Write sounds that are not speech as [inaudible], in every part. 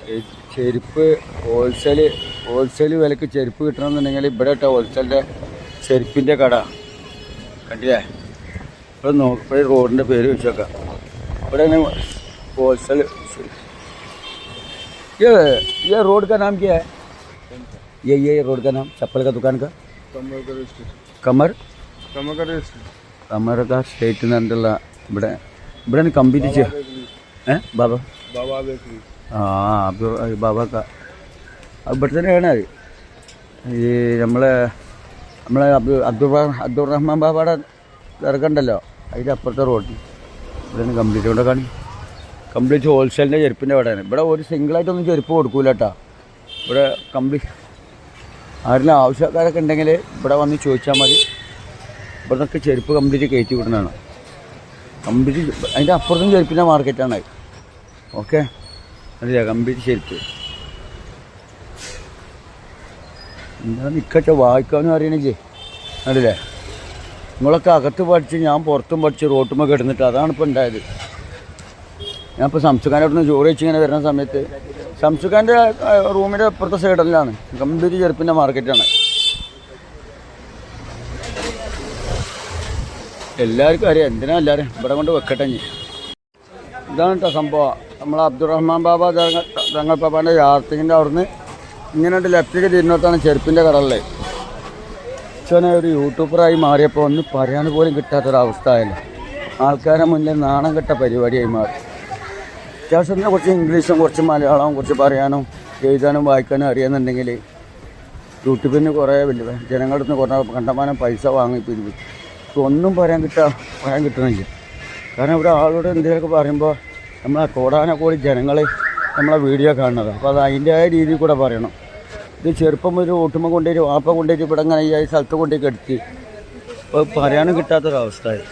ചെ- ചെരുപ്പ് wholesale wholesale വിലക്ക് ചെരുപ്പ് കിട്ടണമെന്നുണ്ടെങ്കിൽ ഇവിടെ ഇട്ട ഹോൾസെയിലിൻ്റെ ചെരുപ്പിൻ്റെ കട കണ്ടില്ലേ ഇവിടെ നോക്ക് ഇവിടെ റോഡിൻ്റെ പേര് വെച്ചേക്കാം ഇവിടെ होलसेल ये ये रोड का नाम क्या है ये ये रोड का नाम चप्पल का दुकान का कमर का रजिस्ट्रेशन കമർ कमर का रजिस्ट्रेशन കമറൊക്കെ സ്റ്റേറ്റ് നിന്നുള്ള ഇവിടെ ഇവിടെ കമ്പനി ചെയ്യ ഏ ബാബ बाबा बेकरी ആ അബ്ദു ബാബക്ക. ഇവിടെ തന്നെയാണ് അത്. ഈ നമ്മളെ നമ്മളെ അബ്ദു അബ്ദുൾ അബ്ദുൾ റഹ്മാൻ ബാബയുടെ ദർഗുണ്ടല്ലോ അതിന്റെ അപ്പുറത്തെ റോഡിൽ ഇവിടെയാണ് കംപ്ലീറ്റ് ഇവിടെ കാണി. കംപ്ലീറ്റ് ഹോൾസെയിലിന്റെ ചെരുപ്പിന്റെ അവിടെയാണ്. ഇവിടെ ഒരു സിംഗിളായിട്ടൊന്നും ചെരുപ്പ് കൊടുക്കൂല കേട്ടോ ഇവിടെ കംപ്ലീറ്റ് ആരെങ്കിലും ആവശ്യക്കാരൊക്കെ ഉണ്ടെങ്കിൽ ഇവിടെ വന്ന് ചോദിച്ചാൽ മതി. ഇവിടെ നിന്നൊക്കെ ചെരുപ്പ് കംപ്ലീറ്റ് കയറ്റി വിടുന്നതാണ്. കംപ്ലീറ്റ് അതിന്റെ അപ്പുറത്തും ചെരുപ്പിന്റെ മാർക്കറ്റാണ് ഓക്കെ? അല്ല കംപ്ലീറ്റ് ശരിക്ക്. എന്താ നിക്കട്ടെ വായിക്കാനും അറിയണില്ലേ അല്ലേ നിങ്ങളൊക്കെ അകത്ത് പഠിച്ച് ഞാൻ പുറത്തും പഠിച്ച് റോട്ടുമ്പോൾ കിടന്നിട്ട് അതാണ് ഇപ്പോൾ ഉണ്ടായത്. ഞാൻ ഇപ്പോൾ അവിടെ നിന്ന് ചോറ് വെച്ച് ഇങ്ങനെ വരുന്ന സമയത്ത് സംസുഖാന്റെ റൂമിന്റെ അപ്പുറത്തെ സൈഡിലാണ്. കംപ്ലീറ്റ് ചെറുപ്പിന്റെ മാർക്കറ്റാണ്. എല്ലാവർക്കും അറിയാം. എന്തിനാ എല്ലാവരും ഇവിടെ കൊണ്ട് വെക്കട്ടെ ഇനി? ഇതാണ് കേട്ടോ സംഭവം. നമ്മൾ അബ്ദുറഹ്മാൻ ബാബ തങ്ങൾ പാപ്പാന്റെ യാത്രത്തിന്റെ അവിടുന്ന് ഇങ്ങനെ ലെഫ്റ്റിലേക്ക് തിരിഞ്ഞോത്താണ് ചെരുപ്പിന്റെ കടകളിൽ അച്ഛനെ ഒരു യൂട്യൂബറായി മാറിയപ്പോൾ ഒന്ന് പറയാൻ പോലും കിട്ടാത്തൊരവസ്ഥ ആയല്ലോ. ആൾക്കാരെ മുന്നിൽ നാണം കെട്ട പരിപാടിയായി മാറി. അത്യാവശ്യം കുറച്ച് ഇംഗ്ലീഷും കുറച്ച് മലയാളവും കുറച്ച് പറയാനും എഴുതാനും വായിക്കാനും അറിയാമെന്നുണ്ടെങ്കിൽ യൂട്യൂബിന് കുറേ വലിയ ജനങ്ങളുടെ നിന്ന് കുറേ കണ്ടമാനം പൈസ വാങ്ങി പിരിവ് ഇപ്പൊ ഒന്നും പറയാൻ കിട്ടാ പറയാൻ കിട്ടണില്ല. കാരണം ഇവിടെ ആളോട് എന്തെങ്കിലുമൊക്കെ പറയുമ്പോൾ നമ്മളെ കോടാന കോടി ജനങ്ങൾ നമ്മളെ വീഡിയോ കാണുന്നത്. അപ്പോൾ അത് അതിന്റെതായ രീതിയിൽ കൂടെ പറയണം. ഇത് ചെറുപ്പം ഒരു ഓട്ടുമ കൊണ്ടുവരും വാപ്പ കൊണ്ടുവരും ഇവിടെ അങ്ങനെ ഈ സ്ഥലത്ത് കൊണ്ടുപോയി കെടുത്തി. അപ്പോൾ പറയാനും കിട്ടാത്തൊരവസ്ഥയായി.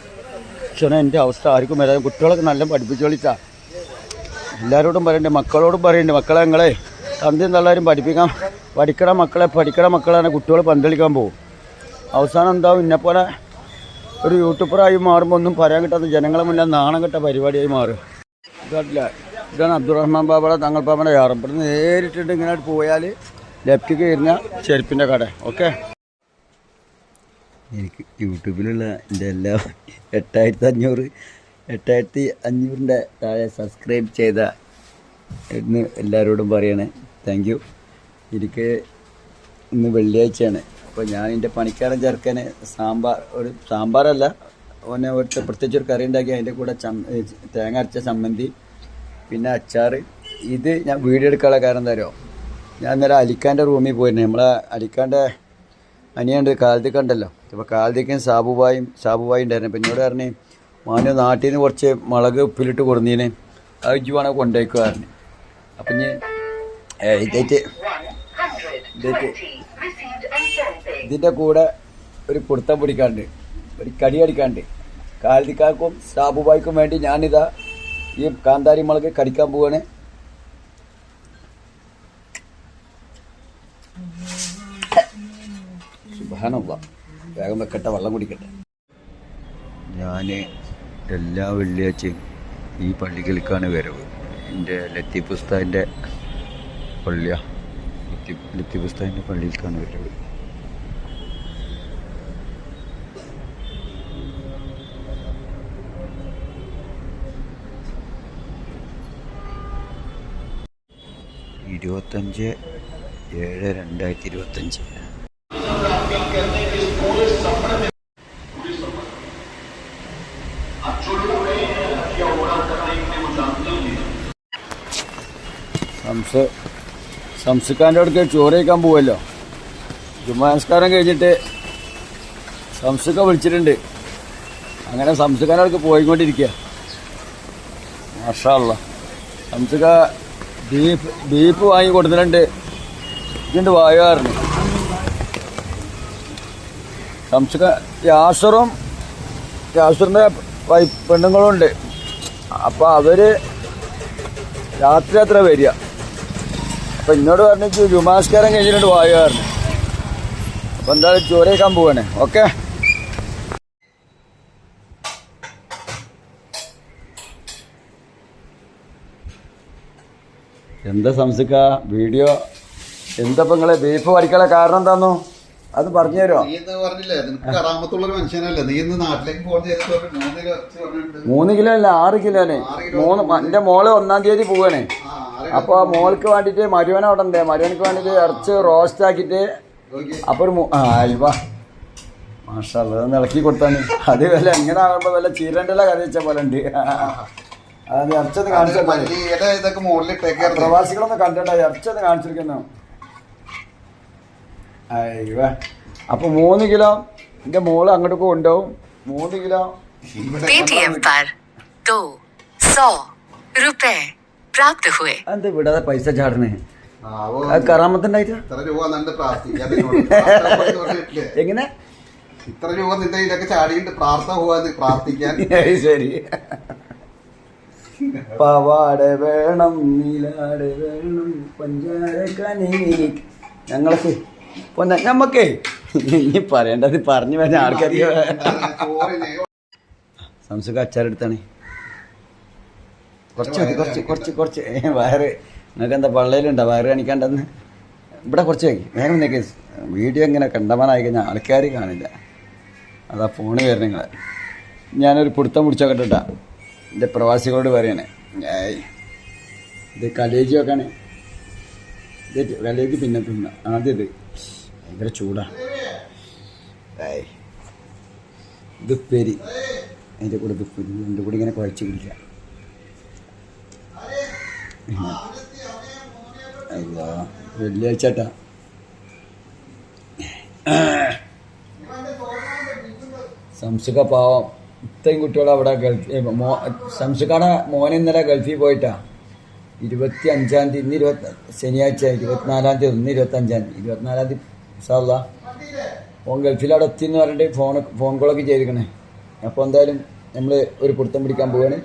പക്ഷേ എന്റെ അവസ്ഥ ആർക്കും വരാതെ കുട്ടികളൊക്കെ നല്ല പഠിപ്പിച്ചു കളിച്ചാ എല്ലാവരോടും പറയണ്ടേ മക്കളോടും പറയണ്ടേ മക്കളെ ഞങ്ങളെ തന്തിയും തള്ളാരും പഠിപ്പിക്കാൻ പഠിക്കണ മക്കളെ പഠിക്കണ മക്കളാണ് കുട്ടികൾ പന്തളിക്കാൻ പോകും അവസാനം എന്താവും? ഇന്നെപ്പോലെ ഒരു യൂട്യൂബറായി മാറുമ്പോൾ ഒന്നും പറയാൻ കിട്ടാത്ത ജനങ്ങളെ മുന്നേ നാണം കെട്ട പരിപാടിയായി മാറും. ഇതല്ല. ഇതാണ് അബ്ദുറഹ്മാൻ ബാബയുടെ തങ്ങൾ ബാബയുടെ യാറും. ഇവിടെ നേരിട്ടിട്ട് ഇങ്ങനെ പോയാൽ ലെഫ്റ്റിക്ക് വരുന്ന ചെരുപ്പിന്റെ കട. ഓക്കെ? എനിക്ക് യൂട്യൂബിലുള്ള എന്റെ എല്ലാ എട്ടായിരത്തി അഞ്ഞൂറ് എട്ടായിരത്തി അഞ്ഞൂറിന്റെ താഴെ സബ്സ്ക്രൈബ് ചെയ്ത എന്ന് എല്ലാവരോടും പറയണേ. താങ്ക് യു എനിക്ക് ഇന്ന് വെള്ളിയാഴ്ചയാണ്. അപ്പോൾ ഞാൻ എന്റെ പണിക്കാരൻ ചേർക്കാൻ സാമ്പാർ ഒരു സാമ്പാറല്ല ഓനെ ഒരു പ്രത്യേകിച്ച് ഒരു കറി ഉണ്ടാക്കി അതിന്റെ കൂടെ തേങ്ങ അരച്ച ചമ്മന്തി പിന്നെ അച്ചാർ. ഇത് ഞാൻ വീഡിയോ എടുക്കാനുള്ള കാരണം എന്താ ഞാൻ ഇന്നലെ അലിക്കാന്റെ റൂമിൽ പോയിരുന്നു. നമ്മളെ അലിക്കാന്റെ അനിയുണ്ട് കാലത്തേക്ക് ഉണ്ടല്ലോ അപ്പോൾ കാലത്തേക്കും സാബുബായും സാബുബായും ഉണ്ടായിരുന്നു. അപ്പം എന്നോട് പറഞ്ഞു മാന് നാട്ടിൽ നിന്ന് കുറച്ച് മുളക് ഉപ്പിലിട്ട് കൊടുന്നീന്. വേണേൽ കൊണ്ടുപോയിക്കുക പറഞ്ഞു. അപ്പം ഞാൻ ഇതിന്റെ കൂടെ ഒരു കുർത്തം പിടിക്കാണ്ട് ഒരു കടി അടിക്കാണ്ട് കാലത്തിക്കാർക്കും സാബുബായിക്കും വേണ്ടി ഞാനിതാ ഈ കാന്താരി മുളക് കടിക്കാൻ പോവാണ്. വേഗം വെക്കട്ടെ വെള്ളം കുടിക്കട്ടെ. ഞാൻ എല്ലാ വെള്ളിയാഴ്ചയും ഈ പള്ളികൾക്കാണ് വരവ്. എന്റെ ലത്തി ഉസ്താദിന്റെ പള്ളിയാ. ലത്തി ലത്തീഫ് ഉസ്താദിന്റെ പള്ളിയിലേക്കാണ് വരവ്. ഇരുപത്തഞ്ച് ഏഴ് രണ്ടായിരത്തി ഇരുപത്തഞ്ച് സംസ് സംസ്കാരന്റെ അടുക്ക് ചോറ് കഴിക്കാൻ പോവല്ലോ. ജുമാനസ്കാരം കഴിഞ്ഞിട്ട് സംസുഖ വിളിച്ചിട്ടുണ്ട്. അങ്ങനെ സംസുക്കാരുടെ അടുക്ക് പോയിക്കൊണ്ടിരിക്കുക. മാഷാള്ള സംസുക ബീഫ് ബീഫ് വാങ്ങി കൊടുത്തിട്ടുണ്ട്. ഇതിന്റെ വായുകാരന് സംസുക യാസറും യാസറിന്റെ വൈ പെണ്ണുങ്ങളും ഉണ്ട്. അപ്പോൾ അവർ രാത്രി അത്ര വരിക. അപ്പം എന്നോട് പറഞ്ഞു ജുമാസ്കാരം കഴിഞ്ഞിട്ടുണ്ട് വായുകാരന് അപ്പം എന്തായാലും ചോരയ്ക്കാൻ പോവാണ്. ഓക്കെ? എന്താ സംസിക്ക? വീഡിയോ എന്താ നിങ്ങളെ ബീഫ് വരിക്കാനുള്ള കാരണം എന്താന്നു? അത് പറഞ്ഞു തരുമോ നീ പറഞ്ഞില്ലേ? നിനക്ക് ഒരു മനുഷ്യനല്ലേ? നീ ഇന്ന് നാട്ടിലേക്ക് ഫോൺ ചെയ്തിട്ട് പറഞ്ഞു, മൂന്ന് കിലോ ഇറച്ചി പറഞ്ഞിട്ടുണ്ട്. മൂന്ന് കിലോ അല്ല ആറ് കിലോനെ മൂന്ന് മ- എന്റെ മോൾ ഒന്നാം തീയതി പോവാണേ. ആ, അപ്പൊ ആ മോൾക്ക് വേണ്ടിട്ട് മരുവന ഉടണ്ടേ മരുവനക്ക് വേണ്ടിട്ട് ഇറച്ചി റോസ്റ്റ് ആക്കിട്ട് നോക്കി. അപ്പൊ ഒരു മു- ആ അയവാ മാഷാ അതൊന്ന് ഇളക്കി കൊടുത്താണ് അത് വല്ല എങ്ങനെ ആകുമ്പോ വല്ല ചീരണ്ടല്ല കഥ വെച്ച പോലെ ഉണ്ട്. അയ്യോ. അപ്പൊ മൂന്ന് കിലോ എന്റെ മോൾ അങ്ങോട്ട് കൊണ്ടുപോകും. മൂന്ന് കിലോ. എന്താ വിടാതെ പൈസ ചാടണേ കറാമത്തിന്റെ എങ്ങനെ? ഇത്ര രൂപ നിന്റെ ഇതൊക്കെ ചാടിയിട്ട് പ്രാർത്ഥന പോവാന്ന് പ്രാർത്ഥിക്കാൻ. [laughs] ശരി. പവാട വേണം നീലാട വേണം പഞ്ചാര കനി. ഞങ്ങൾക്ക് പൊന്ന ഞമ്മക്കേ. ഇനി പറയേണ്ടത് പറഞ്ഞു വരാൻ ആൾക്കാർക്ക് സംസുഖ അച്ചാറെടുത്താണ് കുറച്ച് മതി കുറച്ച് കുറച്ച് കുറച്ച്. വയറ്. നിങ്ങൾക്ക് എന്താ പള്ളയിലുണ്ടോ? വയറ് കാണിക്കാണ്ടെന്ന്. ഇവിടെ കുറച്ച് വയ്ക്കും വേഗം നിൽക്കി വീഡിയോ ഇങ്ങനെ കണ്ടമാനായി കഴിഞ്ഞാൽ ആൾക്കാർ കാണില്ല. അതാ ഫോണ് വരുന്നത് ഞാനൊരു പിടുത്തം പിടിച്ചോക്കട്ടാ എന്റെ പ്രവാസികളോട് പറയണേ. ഇത് കലേജി വെക്കാണ് ഇത് കലേജി പിന്നെ തിന്ന ആദ്യം ഇത് ഭയങ്കര ചൂടാ. ഏയ് ഇത് പെരി അതിന്റെ കൂടെ ദുപ്പേരി എന്റെ കൂടെ ഇങ്ങനെ കുഴച്ച് കുടിക്കാം അല്ല വെള്ളിയാഴ്ചട്ടാ സംസുഖ പാവം. ഇത്രയും കുട്ടികൾ അവിടെ ഗൾഫ് മോ ശംസുക്കാടെ മോൻ ഇന്നലെ ഗൾഫിൽ പോയിട്ടാ. ഇരുപത്തി അഞ്ചാം തീയതി ഇന്ന് ഇരുപത്തി ശനിയാഴ്ച ഇരുപത്തിനാലാം തീയതി ഒന്ന് ഇരുപത്തി അഞ്ചാം തീയതി. ഇരുപത്തിനാലാം തീയതി സാറല്ല ഫോൺ ഗൾഫിൽ അവിടെ എത്തി എന്ന് പറഞ്ഞിട്ട് ഫോൺ ഫോൺ കോളൊക്കെ ചെയ്തിരിക്കണേ. അപ്പോൾ എന്തായാലും നമ്മൾ ഒരു പിടുത്തം പിടിക്കാൻ പോവാണ്.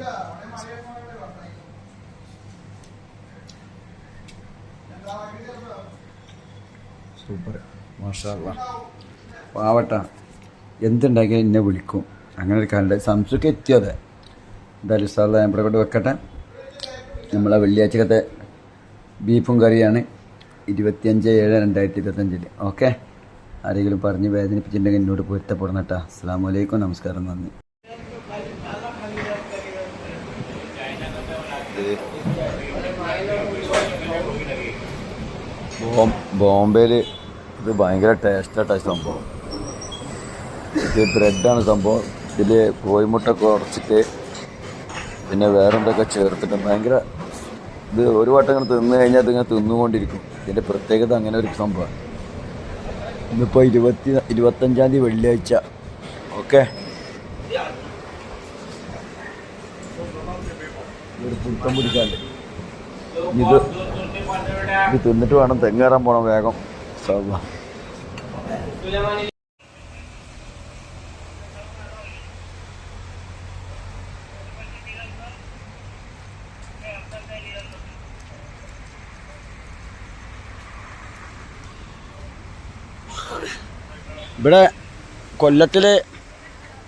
സൂപ്പർ. മാഷാ പാവട്ട. എന്തുണ്ടാക്കിയാലും എന്നെ വിളിക്കും. അങ്ങനെ ഒരു കണ്ട സംസുക്ക് എത്തിയത് എന്തായാലും സാറുള്ള ഞാൻ ഇവിടെ കൊണ്ട് വെക്കട്ടെ. നമ്മളെ വെള്ളിയാഴ്ചക്കത്തെ ബീഫും കറിയാണ്. ഇരുപത്തിയഞ്ച് ഏഴ് രണ്ടായിരത്തി ഇരുപത്തഞ്ചിൽ ഓക്കെ? ആരെങ്കിലും പറഞ്ഞ് വേദനിപ്പിച്ചിട്ടുണ്ടെങ്കിൽ എന്നോട് പൊരുത്തപ്പെടണം കേട്ടോ. അസ്സാം വലൈക്കും നമസ്കാരം. നന്ദി. ബോംബെയിൽ ഇത് ഭയങ്കര ടേസ്റ്റായിട്ടാണ് സംഭവം. ഇത് ബ്രെഡാണ് സംഭവം. ഇതിൽ കോഴിമുട്ട കുറച്ചിട്ട് പിന്നെ വേറെ എന്തൊക്കെ ചേർത്തിട്ട് ഭയങ്കര ഇത് ഒരു വട്ടം ഇങ്ങനെ തിന്നു കഴിഞ്ഞാൽ ഇതിങ്ങനെ തിന്നുകൊണ്ടിരിക്കും. ഇതിന്റെ പ്രത്യേകത അങ്ങനെ ഒരു സംഭവമാണ്. ഇന്നിപ്പോൾ ഇരുപത്തി ഇരുപത്തഞ്ചാം തീയതി വെള്ളിയാഴ്ച. ഓക്കെ? ഒരു പുത്തം പിടിക്കാണ്ട് ഇത് ഇത് തിന്നിട്ട് വേണം തെങ്ങേറാൻ പോകണം വേഗം. സാധാ ഇവിടെ കൊല്ലത്തിൽ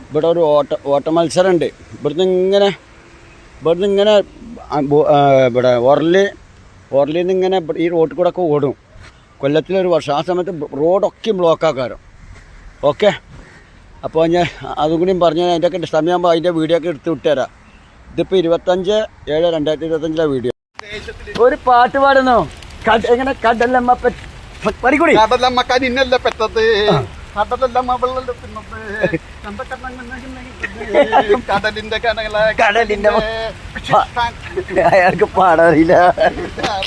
ഇവിടെ ഒരു ഓട്ട ഓട്ട മത്സരമുണ്ട്. ഇവിടുന്ന് ഇങ്ങനെ ഇവിടുന്ന് ഇങ്ങനെ ഇവിടെ ഓർലി ഒറലിൽ നിന്ന് ഇങ്ങനെ ഈ റോട്ടിൽ കൂടെ ഒക്കെ ഓടും. കൊല്ലത്തിലൊരു വർഷം ആ സമയത്ത് റോഡൊക്കെ ബ്ലോക്കാക്കാരം ഓക്കെ അപ്പോൾ ഞാൻ അതും കൂടിയും പറഞ്ഞു അതിന്റെ ഒക്കെ സമയമാകുമ്പോൾ അതിന്റെ വീഡിയോ ഒക്കെ എടുത്ത് വിട്ടുതരാം. ഇതിപ്പോൾ ഇരുപത്തഞ്ച് ഏഴ് രണ്ടായിരത്തി ഇരുപത്തഞ്ചിലെ വീഡിയോ ഒരു പാട്ട് പാടുന്നു. എങ്ങനെ കടലമ്മ പരികൂടി കടലമ്മ കടലമ്മക്ക നിന്നല്ല [laughs] കടലിന്റെ കനകളെ കടലിന്റെ അയാൾക്ക് പാടാറില്ല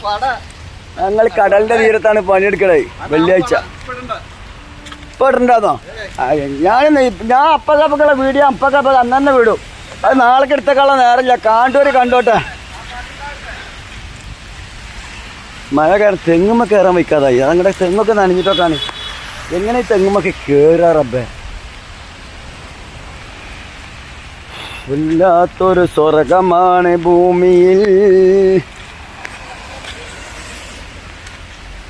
പാടാ ഞങ്ങൾ കടലിന്റെ തീരത്താണ് പണിയെടുക്കണേ വെള്ളിയാഴ്ച. ഇപ്പൊ ഇടണ്ടാന്നോ ഞാൻ ഞാൻ അപ്പക്കപ്പക്കുള്ള വീഡിയോ അപ്പക്കപ്പ അന്നെ വീടും. അത് നാളെ എടുത്തേക്കാളെ നേരമില്ല. കാണ്ടൂര് കണ്ടോട്ടെ. മഴ കയറി തെങ്ങുമ്മ കയറാൻ വയ്ക്കാതായി. അതങ്ങടെ തെങ്ങൊക്കെ നനഞ്ഞിട്ടൊക്കെയാണ്. എങ്ങനെ തെങ്ങുമൊക്കെ കയറാ റബ്ബേ? വല്ലാത്തൊരു സ്വർഗമാണ് ഭൂമിയിൽ.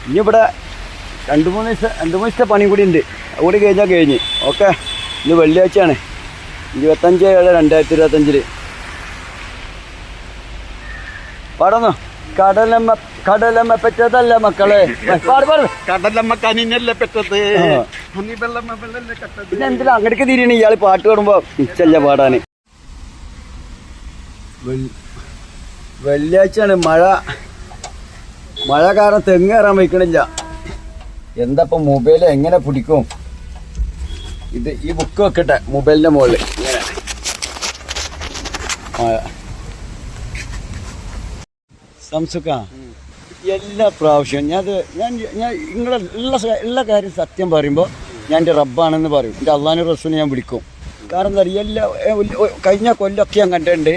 ഇനിയിവിടെ രണ്ട് മൂന്ന് ദിവസം രണ്ട് മൂന്ന് ദിവസത്തെ പണിയും കൂടി ഉണ്ട്. അതുകൂടി കഴിഞ്ഞാൽ കഴിഞ്ഞ് ഓക്കെ ഇന്ന് വെള്ളിയാഴ്ചയാണ്. ഇരുപത്തഞ്ച് ഏഴ് രണ്ടായിരത്തി ഇരുപത്തഞ്ചിൽ. പാടാന്നോ കടലമ്മ കടലമ്മ പെറ്റതല്ല മക്കളെ. [laughs] കടലമ്മ കനിനല്ലേ പെറ്റത്? പിന്നെ എന്തിനാ? അങ്ങടേക്ക് തിരിയണ. ഇയാൾ പാട്ട് പാടുമ്പോ ഇച്ചല്ല പാടാന്. വെള്ളിയാഴ്ചയാണ് മഴ. മഴ കാരണം തെങ്ങ് കയറാൻ വയ്ക്കണില്ല. എന്താ ഇപ്പൊ മൊബൈൽ എങ്ങനെ പിടിക്കും? ഇത് ഈ ബുക്ക് വെക്കട്ടെ മൊബൈലിന്റെ മുകളിൽ ഇങ്ങനെ. മഴ സംസുക്ക എല്ലാ പ്രാവശ്യവും ഞാൻ ഞാൻ ഞാൻ നിങ്ങളെ എല്ലാ എല്ലാ കാര്യം സത്യം പറയുമ്പോൾ ഞാൻ എന്റെ റബ്ബാണെന്ന് പറയും. എന്റെ അള്ളാനു റസൂലിനെ ഞാൻ വിളിക്കും. കാരണം എന്താ പറയുക എല്ലാ കഴിഞ്ഞ കൊല്ലമൊക്കെ ഞാൻ കണ്ടിട്ടുണ്ട്.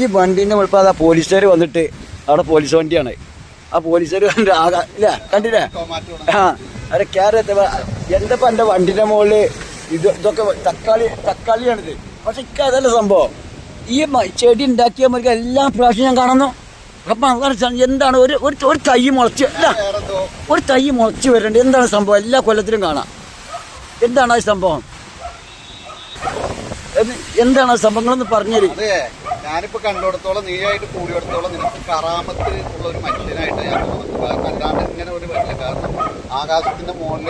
ഈ വണ്ടീന്റെ മുഴുപ്പ് അതാ പോലീസുകാർ വന്നിട്ട് അവിടെ പോലീസ് വണ്ടിയാണ്. ആ പോലീസുകാർ കണ്ട് ആകാ ഇല്ല കണ്ടില്ലേ? ആ അവിടെ കയറി എന്താ എന്റെ വണ്ടിന്റെ മുകളിൽ ഇത് ഇതൊക്കെ തക്കാളി തക്കാളിയാണിത്. പക്ഷെ ഇക്ക അതല്ല സംഭവം. ഈ ചെടി ഉണ്ടാക്കിയ മുറിക്ക് എല്ലാ പ്രാവശ്യം ഞാൻ കാണുന്നു. അപ്പം അതാണ് എന്താണ് ഒരു ഒരു തൈ മുളച്ച് അല്ല ഒരു തൈ മുളച്ച് വരേണ്ടത് എന്താണ് സംഭവം? എല്ലാ കൊല്ലത്തിലും കാണാം. എന്താണ് ആ സംഭവം? എന്ത്- എന്താണ് ആ സംഭവങ്ങളെന്ന് പറഞ്ഞത് ഞാനിപ്പോ കണ്ടിടത്തോളം നീയായിട്ട് കൂടിയിടത്തോളം നിനക്ക് കറാമത്ത് ഉള്ള ഒരു മനുഷ്യനായിട്ട് ഞാൻ തോന്നുന്നു. അല്ലാണ്ട് ഇങ്ങനെ ഒരു വരില്ല കാരണം ആകാശത്തിന്റെ മുകളിൽ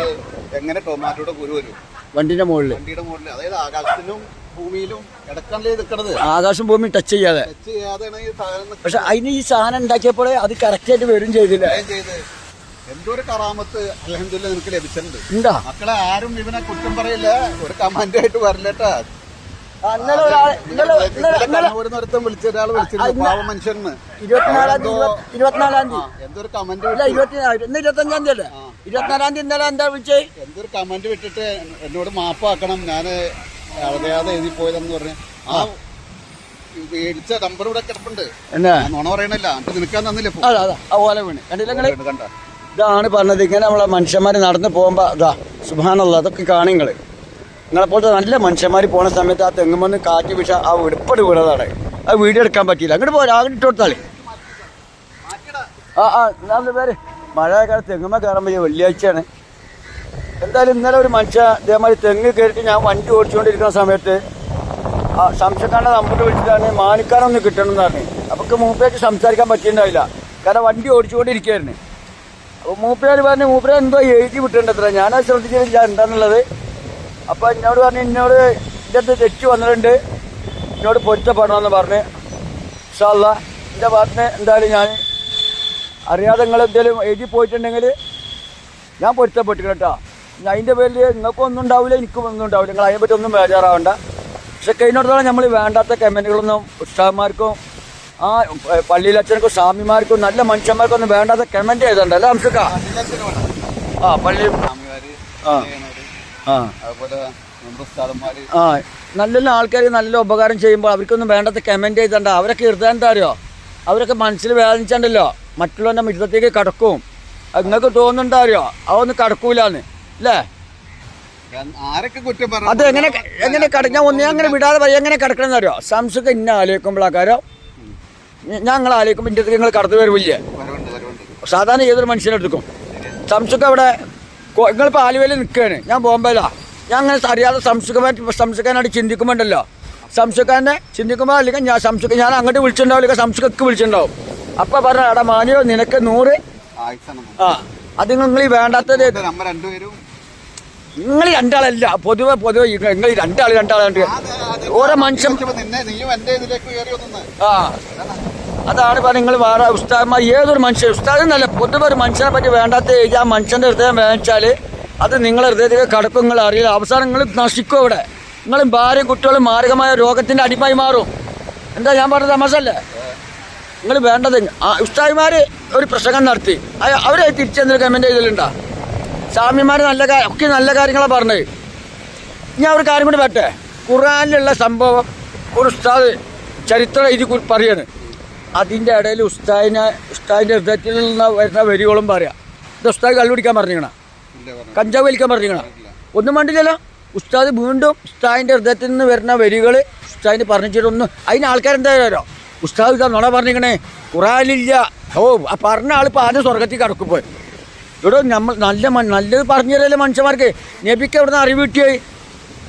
എങ്ങനെ ടൊമാറ്റോയുടെ കുരു വരും? വണ്ടിന്റെ മുകളിൽ വണ്ടിയുടെ മുകളിൽ അതായത് ആകാശത്തിലും ഭൂമിയിലും ഇടക്കല്ലേ നിൽക്കണത് ആകാശം ഭൂമി ടച്ച് ചെയ്യാതെ. ടച്ച് ചെയ്യാതെയാണ് ഈ സാധനം പക്ഷെ അതിന് ഈ സാധനം ഉണ്ടാക്കിയപ്പോൾ അത് കറക്റ്റ് ആയിട്ട് വരും ചെയ്തില്ല. ചെയ്ത്. എന്തോ ഒരു കറാമത്ത് അലഹമില്ല നിനക്ക് ലഭിച്ചിട്ടുണ്ട്. എന്താ? മക്കളെ ആരും ഇവനെ കുറ്റം പറയില്ല. ഒരു കമന്റ് ആയിട്ട് വരല്ലേട്ടാ ആ, ഇന്നലെ ഒരാൾ ഇന്നലെ ഇന്നലെ ഇന്നലെ വിളിച്ച ഒരാൾ വിളിച്ചിരുന്നു പാവ മനുഷ്യന് ഇരുപത്തിനാലാം തീയതി ഇരുപത്തി- ഇരുപത്തിനാലാം തീയതി. എന്തോ ഒരു കമന്റ് ഇരുപത്തഞ്ചാം തീയതി അല്ലേ? ഇരുപത്തിനാലാം തീയതി ഇന്നലെ എന്താ വിളിച്ചേ? എന്തൊരു കമന്റ് വിട്ടിട്ട് എന്നോട് മാപ്പാക്കണം. ഞാൻ അറിയാതെ എഴുതി പോയതെന്ന് പറഞ്ഞ് ആ മേടിച്ച നമ്പർ ഇവിടെ കിടപ്പുണ്ട്. എന്നാ? നോണ പറയണല്ല നിൽക്കാൻ എന്നിട്ട് നിനക്കാൻ തന്നില്ല. അതാ അതാ ആ ഓല വീണ്. കണ്ടില്ല നിങ്ങൾ? കണ്ട ഇതാണ് പറഞ്ഞത് ഇങ്ങനെ നമ്മളെ മനുഷ്യന്മാർ നടന്നു പോകുമ്പോൾ അതാ സുഭാനുള്ള അതൊക്കെ കാണുങ്ങൾ നിങ്ങളെപ്പോലത്തെ നല്ല മനുഷ്യന്മാർ പോണ സമയത്ത് ആ തെങ്ങുമെന്ന് കാറ്റ് വീശ ആ വെടുപ്പട് വീണതാണ്. ആ വീഡിയോ എടുക്കാൻ പറ്റിയില്ല. അങ്ങോട്ട് പോരാ അങ്ങോട്ട് ഇട്ട് കൊടുത്താളി ആ ആ എന്താ പേര്? മഴ കാലത്ത് തെങ്ങുമ്മ കയറാൻ പറ്റിയ വെള്ളിയാഴ്ചയാണ്. എന്തായാലും ഇന്നലെ ഒരു മനുഷ്യ ഇതേമാതിരി തെങ്ങ് കയറിയിട്ട് ഞാൻ വണ്ടി ഓടിച്ചുകൊണ്ടിരിക്കുന്ന സമയത്ത് ആ സംശയക്കാരന്റെ നമ്പർ വിളിച്ചിട്ടാണ് മാനിക്കാനൊന്ന് കിട്ടണം എന്ന് പറഞ്ഞു. അപ്പൊക്ക് മൂപ്പേക്ക് സംസാരിക്കാൻ പറ്റിയിട്ടുണ്ടാവില്ല കാരണം വണ്ടി ഓടിച്ചുകൊണ്ടിരിക്കുകയായിരുന്നു. അപ്പോൾ മൂപ്പേര് പറഞ്ഞു മൂപ്പര് എന്തോ എഴുതി വിട്ടിട്ടുണ്ടത്ര. ഞാനത് ശ്രദ്ധിച്ചില്ല എന്താണെന്നുള്ളത് അപ്പോൾ എന്നോട് പറഞ്ഞു എന്നോട് ഇതിന്റെ തെറ്റ് വന്നിട്ടുണ്ട്. എന്നോട് പൊരുത്തപ്പെടണമെന്ന് പറഞ്ഞ്. ഇൻഷാല്ല എന്റെ ഭാഗത്തിന് എന്തായാലും ഞാൻ അറിയാതെ നിങ്ങൾ എന്തെങ്കിലും എഴുതി പോയിട്ടുണ്ടെങ്കിൽ ഞാൻ പൊരുത്തപ്പെട്ടു കേട്ടോ അതിന്റെ പേരിൽ നിങ്ങൾക്കും ഒന്നും ഉണ്ടാവില്ല എനിക്കും ഒന്നും ഉണ്ടാവില്ല. നിങ്ങൾ അതിനെപ്പറ്റി ഒന്നും ബേജാറാവണ്ട. പക്ഷെ കഴിഞ്ഞിടത്തോളം നമ്മൾ വേണ്ടാത്ത കമന്റുകളൊന്നും ഉസ്താദ്മാർക്കും ആ പള്ളിയിലെ പള്ളിയിലച്ഛനക്കും സ്വാമിമാർക്കും നല്ല മനുഷ്യന്മാർക്കും ഒന്നും വേണ്ടാത്ത കമന്റ് ചെയ്തിട്ടുണ്ട് അല്ലേ ഹംസക്ക ആ പള്ളി ആ. ആ. അതുപോലെ നമ്മുടെ ആ നല്ല നല്ല ആൾക്കാർ നല്ല ഉപകാരം ചെയ്യുമ്പോൾ അവർക്കൊന്നും വേണ്ടാത്ത കമന്റ് ചെയ്തിട്ടുണ്ട് അവരൊക്കെ അറിയോ? അവരൊക്കെ മനസ്സിൽ വേദനിച്ചിട്ടുണ്ടല്ലോ മറ്റുള്ളവന്റെ മിത്രത്തേക്ക് കടക്കും. നിങ്ങൾക്ക് തോന്നുന്നുണ്ടോ അറിയോ? അതൊന്നും കടക്കൂലെന്ന്. അല്ലേ അത് എങ്ങനെ എങ്ങനെ ഞാൻ ഒന്നേ അങ്ങനെ വിടാതെ പറയാം. എങ്ങനെ കിടക്കണമെന്ന് അറിയോ? സംസുഖ ഇന്ന ആലോചിക്കുമ്പോഴാക്കാരോ ഞങ്ങൾ ആലോചിക്കുമ്പോൾ ഇന്ത്യ നിങ്ങൾ കടന്നു വരുമില്ലേ സാധാരണ ഏതൊരു മനുഷ്യനെടുക്കും സംസുഖ അവിടെ നിങ്ങളിപ്പോൾ ആലുവയിൽ നിൽക്കുകയാണ്. ഞാൻ ബോംബെയിലാ. ഞാൻ അങ്ങനെ അറിയാതെ സംസുഖമായിട്ട് സംസുഖാനായിട്ട് ചിന്തിക്കുമ്പോണ്ടല്ലോ. സംസുഖാനെ ചിന്തിക്കുമ്പോൾ അല്ലെങ്കിൽ ഞാൻ സംസുഖ ഞാൻ അങ്ങോട്ട് വിളിച്ചിട്ടുണ്ടാവും അല്ലെങ്കിൽ സംസുഖക്ക് വിളിച്ചിട്ടുണ്ടാവും. അപ്പം പറഞ്ഞ എടാ മാനിയോ നിനക്ക് നൂറ്? ആ. അത് നിങ്ങൾ ഈ വേണ്ടാത്തത് നമ്മൾ രണ്ടുപേരും നിങ്ങൾ രണ്ടാളല്ല പൊതുവെ പൊതുവെ നിങ്ങൾ രണ്ടാൾ രണ്ടാളുണ്ട് ഓരോ മനുഷ്യൻ ആ. അതാണ് പറഞ്ഞ നിങ്ങൾ വേറെ ഉസ്താദ്മാർ ഏതൊരു മനുഷ്യൻ ഉസ്താദ് എന്നല്ല പൊതുവെ ഒരു മനുഷ്യനെ പറ്റി വേണ്ടാത്ത ഏജ് ആ മനുഷ്യന്റെ ഹൃദയം വേണിച്ചാൽ അത് നിങ്ങളെ ഹൃദയത്തിലേക്ക് കടക്കും നിങ്ങൾ അറിയില്ല. അവസാനം നിങ്ങൾ നശിക്കും അവിടെ. നിങ്ങളും ഭാര്യയും കുട്ടികളും മാരകമായ രോഗത്തിന്റെ അടിമായി മാറും. എന്താ ഞാൻ പറഞ്ഞത് തമാശല്ലേ നിങ്ങൾ വേണ്ടത് ഉസ്താദിമാര് ഉസ്താദ്മാർ ഒരു പ്രസംഗം നടത്തി. അവരെ തിരിച്ചെന്തൊരു കമന്റ് ചെയ്തിട്ടുണ്ടോ സ്വാമിമാർ നല്ല ഒക്കെ നല്ല കാര്യങ്ങളാണ് പറഞ്ഞത്. ഞാൻ ഒരു കാര്യം കൂടി പറ്റേ ഖുറാനിലുള്ള സംഭവം ഒരു ഉസ്താദ് ചരിത്രം എഴുതി പറയാണ്. അതിന്റെ ഇടയിൽ ഉസ്താദിനെ ഉസ്താദിന്റെ ഹൃദയത്തിൽ നിന്ന് വരുന്ന വരികളും പറയാം. ഇത് ഉസ്താദ് കള്ളുപിടിക്കാൻ പറഞ്ഞിരിക്കണ. കഞ്ചാവ് വലിക്കാൻ പറഞ്ഞിരിക്കണം. ഒന്നും വേണ്ടില്ലല്ലോ. ഉസ്താദ് വീണ്ടും ഉസ്താദിന്റെ ഹൃദയത്തിൽ നിന്ന് വരുന്ന വരികൾ ഉസ്താദിന് പറഞ്ഞിട്ടൊന്നും അതിന് ആൾക്കാരെന്താ അറിയോ? ഉസ്താദ് ഇതാ നുണ പറഞ്ഞിരിക്കണേ. ഖുറാനില്ല ഓ ആ പറഞ്ഞ ആളിപ്പോൾ ആദ്യം സ്വർഗത്തിൽ കടക്കും പോയി ഇവിടെ നമ്മൾ നല്ല നല്ലത് പറഞ്ഞു തരല്ലേ മനുഷ്യന്മാർക്ക്? നബിക്ക് എവിടെ അറിവ് കിട്ടിയായി?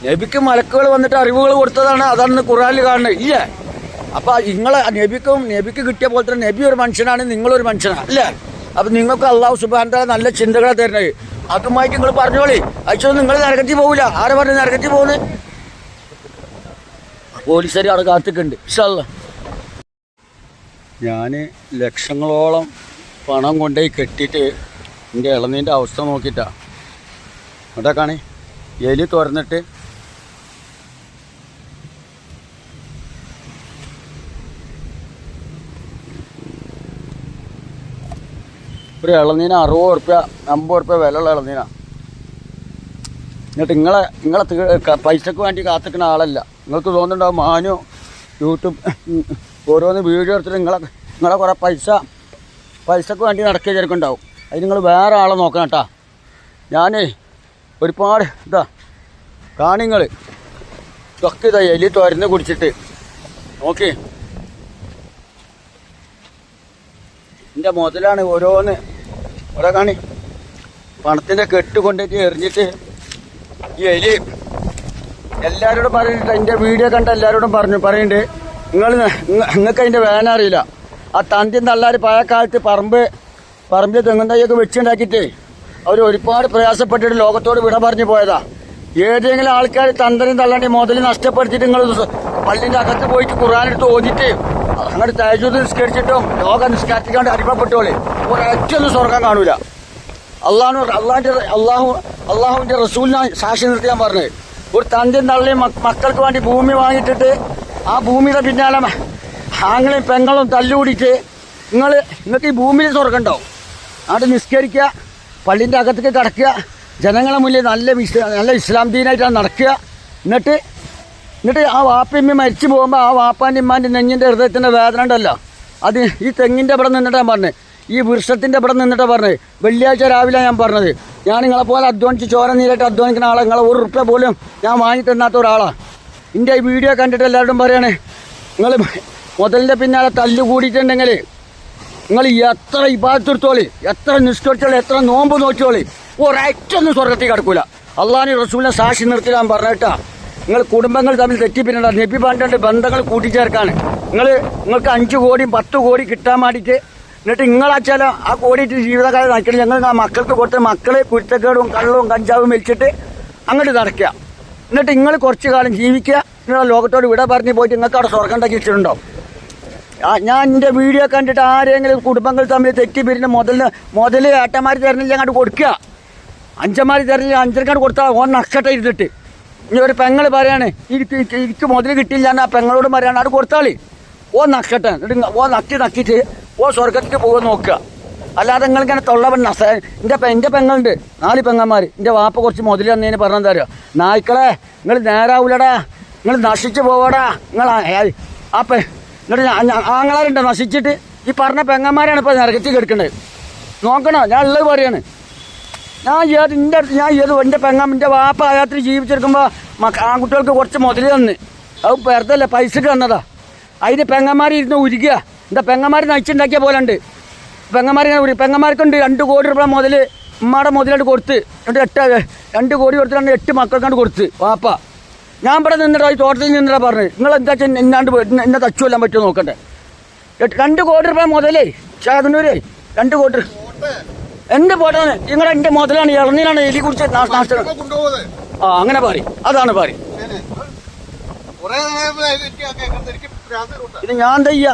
നബിക്ക് മലക്കുകൾ വന്നിട്ട് അറിവുകൾ കൊടുത്തതാണ്. അതാണ് ഖുറാനിൽ കാണുന്നത്. ഇല്ലേ? അപ്പൊ നിങ്ങളെ നബിക്കും നബിക്ക് കിട്ടിയ പോലെ തന്നെ നബി ഒരു മനുഷ്യനാണ് നിങ്ങളൊരു മനുഷ്യനാണ്. അല്ലേ അപ്പൊ നിങ്ങൾക്ക് അള്ളാഹു സുബാന്റെ നല്ല ചിന്തകളെ തരുന്നത്. അതുമായിട്ട് നിങ്ങൾ പറഞ്ഞോളി. അയച്ചോ നിങ്ങൾ നരകത്തിൽ പോകില്ല ആരെ പറഞ്ഞു നരകത്തിൽ പോകുന്നത്? പോലീസുകാർ അവിടെ കാത്തിക്കുണ്ട് ഇഷ്ടമല്ല ഞാൻ ലക്ഷങ്ങളോളം പണം കൊണ്ടുപോയി കെട്ടിയിട്ട് എന്റെ ഇളനീന്റെ അവസ്ഥ നോക്കിയിട്ടാ. അവിടെ കാണി? എലി തുറന്നിട്ട് ഒരു ഇളനീന അറുപത് ഉറുപ്യ അമ്പത് ഉറുപ്യ വിലയുള്ള ഇളനീന. എന്നിട്ട് നിങ്ങളെ നിങ്ങളെ പൈസക്ക് വേണ്ടി കാത്തിക്കുന്ന ആളല്ല. നിങ്ങൾക്ക് തോന്നുന്നുണ്ടാവും മാനു യൂട്യൂബ് ഓരോന്ന് വീഡിയോ എടുത്തിട്ട് നിങ്ങളെ നിങ്ങളെ കുറേ പൈസ പൈസക്ക് വേണ്ടി നടക്കുക ചെറുക്കുണ്ടാവും അത് നിങ്ങൾ വേറെ ആളെ നോക്കണം കേട്ടാ. ഞാനേ ഒരുപാട് ഇതാ കാണിങ്ങൾ ഇതൊക്കെ ഇതാ എലി തുരന്ന് കുടിച്ചിട്ട്. നോക്കി. എന്റെ മുതലാണ് ഓരോന്ന് ഓരോ കാണി. പണത്തിന്റെ കെട്ട് കൊണ്ടിട്ട് എറിഞ്ഞിട്ട് ഈ എലി എല്ലാവരോടും പറഞ്ഞിട്ട് എന്റെ വീഡിയോ കണ്ട എല്ലാവരോടും പറഞ്ഞു പറയുന്നുണ്ട് നിങ്ങൾ നിങ്ങൾക്ക് അതിന്റെ വേന അറിയില്ല. ആ തന്തി തള്ളാർ പഴയ കാലത്ത് പറമ്പ് പറമ്പിൽ തെങ്ങും തൈയൊക്കെ വെച്ചുണ്ടാക്കിയിട്ട് അവർ ഒരുപാട് പ്രയാസപ്പെട്ടിട്ട് ലോകത്തോട് വിട പറഞ്ഞു പോയതാ. ഏതെങ്കിലും ആൾക്കാർ തന്തനും തള്ളാണ്ടി മുതൽ നഷ്ടപ്പെടുത്തിയിട്ട് നിങ്ങൾ പള്ളിന്റെ അകത്ത് പോയിട്ട് ഖുറാനെടുത്ത് ഓതിട്ട് അങ്ങോട്ട് തേജൂത് നിസ്കരിച്ചിട്ടും ലോകം നിസ്കരിക്കാണ്ട് അടിമപ്പെട്ടോളെ. ഒരൊറ്റൊന്നും സ്വർഗം കാണൂല. അള്ളാഹു അള്ളാഹിന്റെ അള്ളാഹു അള്ളാഹുവിന്റെ റസൂലിനെ സാക്ഷി നിർത്തി ഞാൻ പറഞ്ഞത് ഒരു തന്റെയും തള്ളി മക്ക- മക്കൾക്ക് വേണ്ടി ഭൂമി വാങ്ങിയിട്ടിട്ട് ആ ഭൂമിയുടെ പിന്നാലെ ആങ്ങളും പെങ്ങളും തല്ലുകൂടിയിട്ട് നിങ്ങൾ നിങ്ങൾക്ക് ഈ ഭൂമിയിൽ സ്വർഗമുണ്ടാവും അവിടെ നിസ്കരിക്കുക പള്ളിന്റെ അകത്തേക്ക് കിടക്കുക ജനങ്ങളെ മുന്നിൽ നല്ല നല്ല ഇസ്ലാം ദീനായിട്ടാണ് നടക്കുക. എന്നിട്ട് എന്നിട്ട് ആ വാപ്പയമ്മ മരിച്ചു പോകുമ്പോൾ ആ വാപ്പാന്റെ ഇമ്മാന്റെ നെഞ്ഞിന്റെ ഹൃദയത്തിന്റെ വേദന ഉണ്ടല്ലോ. അത് ഈ തെങ്ങിന്റെ ഇവിടെ നിന്നിട്ടാണ് പറഞ്ഞത് ഈ വൃക്ഷത്തിന്റെ ഇവിടെ നിന്നിട്ടാണ് പറഞ്ഞത് വെള്ളിയാഴ്ച രാവിലെ ഞാൻ പറഞ്ഞത്. ഞാൻ നിങ്ങളെ പോലെ അധ്വാനിച്ച് ചോര നീരായിട്ട് അധ്വാനിക്കുന്ന ആളെ. നിങ്ങളെ ഒരു റുപ്യ പോലും ഞാൻ വാങ്ങി തന്നാത്ത ഒരാളാണ് എന്റെ ഈ വീഡിയോ കണ്ടിട്ട് എല്ലാവരും പറയണേ നിങ്ങൾ മുതലിന്റെ പിന്നാലെ തല്ല് കൂടിയിട്ടുണ്ടെങ്കിൽ നിങ്ങൾ എത്ര ഇബാദത്തെടുത്തോളി എത്ര നിഷ്കരിച്ചോളി എത്ര നോമ്പ് നോക്കിയോളി ഒരൊറ്റൊന്നും സ്വർഗത്തിൽ കിടക്കൂല. അള്ളാഹി റസൂലിനെ സാക്ഷി നിർത്തി ഞാൻ പറഞ്ഞിട്ടാ. നിങ്ങൾ കുടുംബങ്ങൾ തമ്മിൽ തെറ്റിപ്പിന്നണ്ട നബി പണ്ടണ്ട് ബന്ധങ്ങൾ കൂട്ടിച്ചേർക്കാണ്. നിങ്ങൾ നിങ്ങൾക്ക് അഞ്ച് കോടിയും പത്ത് കോടി കിട്ടാൻ വേണ്ടിയിട്ട് എന്നിട്ട് നിങ്ങളാച്ചാലോ ആ കോടിയിട്ട് ജീവിതകാലം നടക്കണം. ഞങ്ങൾ ആ മക്കൾക്ക് കൊടുത്ത മക്കളെ കുരുത്തക്കേടും കള്ളവും കഞ്ചാവും വലിച്ചിട്ട് അങ്ങോട്ട് നടക്കുക. എന്നിട്ട് നിങ്ങൾ കുറച്ച് കാലം ജീവിക്കുക. നിങ്ങളെ ലോകത്തോട് വിട പറഞ്ഞ് പോയിട്ട് നിങ്ങൾക്ക് അവിടെ സ്വർഗം ഉണ്ടാക്കി വെച്ചിട്ടുണ്ടോ ആ, ഞാൻ എന്റെ വീഡിയോ കണ്ടിട്ട് ആരെങ്കിലും കുടുംബങ്ങൾ തമ്മിൽ തെറ്റി പിരിഞ്ഞ് മുതലിന് മുതൽ ഏട്ടന്മാർ തരണില്ല അങ്ങോട്ട് കൊടുക്കുക അഞ്ചന്മാർ തരണില്ല അഞ്ചരക്കാട് കൊടുത്താൽ ഓൻ നഷ്ടത്തെ ഇരുന്നിട്ട്. ഇനി ഒരു പെങ്ങൾ പറയാണ് എനിക്ക് എനിക്ക് മുതൽ കിട്ടിയില്ല എന്ന് പെങ്ങളോട് പറയാണ് അത് കൊടുത്താളി. ഓ നഷ്ടട്ടെ എന്നിട്ട് ഓ നക്കി നക്കിയിട്ട് ഓ സ്വർഗത്തിക്ക് പോകാൻ നോക്കുക അല്ലാതെ നിങ്ങൾ ഇങ്ങനെ തൊള്ള നസ എന്റെ പെങ്ങളുണ്ട് നാല് പെങ്ങന്മാർ എന്റെ വാപ്പ കുറച്ച് മുതൽ തന്നതിന് പറഞ്ഞു തരാം നായ്ക്കളെ നിങ്ങൾ നേരാവൂലടാ നിങ്ങൾ നശിച്ചു പോവാടാ നിങ്ങൾ ആ പെ എന്നിട്ട് ആങ്ങളാരുണ്ട് നശിച്ചിട്ട് ഈ പറഞ്ഞ പെങ്ങന്മാരാണ് ഇപ്പൊ നരകത്തിൽ കിടക്കുന്നത് നോക്കണോ? ഞാൻ ഉള്ളത് പറയാണ്. ഞാൻ ഏത് എന്റെ ഞാൻ ഏത് എന്റെ പെങ്ങ എന്റെ വാപ്പ ആയാത്തിൽ ജീവിച്ചെടുക്കുമ്പോൾ മക്ക ആൺകുട്ടികൾക്ക് കുറച്ച് മുതൽ തന്ന്. അത് വെറുതെ പൈസ തന്നതാ. അതിന് പെങ്ങന്മാർ ഇരുന്ന് ഉരുക്കുക എന്താ പെങ്ങന്മാർ നയിച്ചുണ്ടാക്കിയ പോലെ ഉണ്ട് പെങ്ങന്മാർ ഇങ്ങനെ പെങ്ങന്മാർക്കുണ്ട് രണ്ട് കോടി രൂപ മുതൽ ഉമ്മയുടെ മുതലായിട്ട് കൊടുത്ത്. രണ്ട് എട്ട് രണ്ട് കോടി കൊടുത്തിട്ടാണ് എട്ട് മക്കൾക്കാണ്ട് കൊടുത്ത്. വാപ്പ. ഞാൻ ഇവിടെ നിന്നിട്ട് ഈ തോട്ടത്തിൽ നിന്നിട്ട് പറഞ്ഞത്. നിങ്ങൾ എന്താ പോയി- എന്നെ- തച്ചു കൊല്ലാൻ പറ്റുമോ നോക്കണ്ടേ? രണ്ട് കോടി രൂപ മുതലേ ഷാദനൂരേ രണ്ട് കോടി എന്റെ എന്ത് പോട്ടാണ്? നിങ്ങൾ എന്റെ മുതലാണ് ഇളനീരാണ് എലി കുടിച്ച് നാ- നാശം. കൊണ്ടുപോകുന്നത്. ആ അങ്ങനെ പറയും അതാണ് പറയും കൂട്ടാ. ഇത് ഞാൻ എന്താ ചെയ്യാ?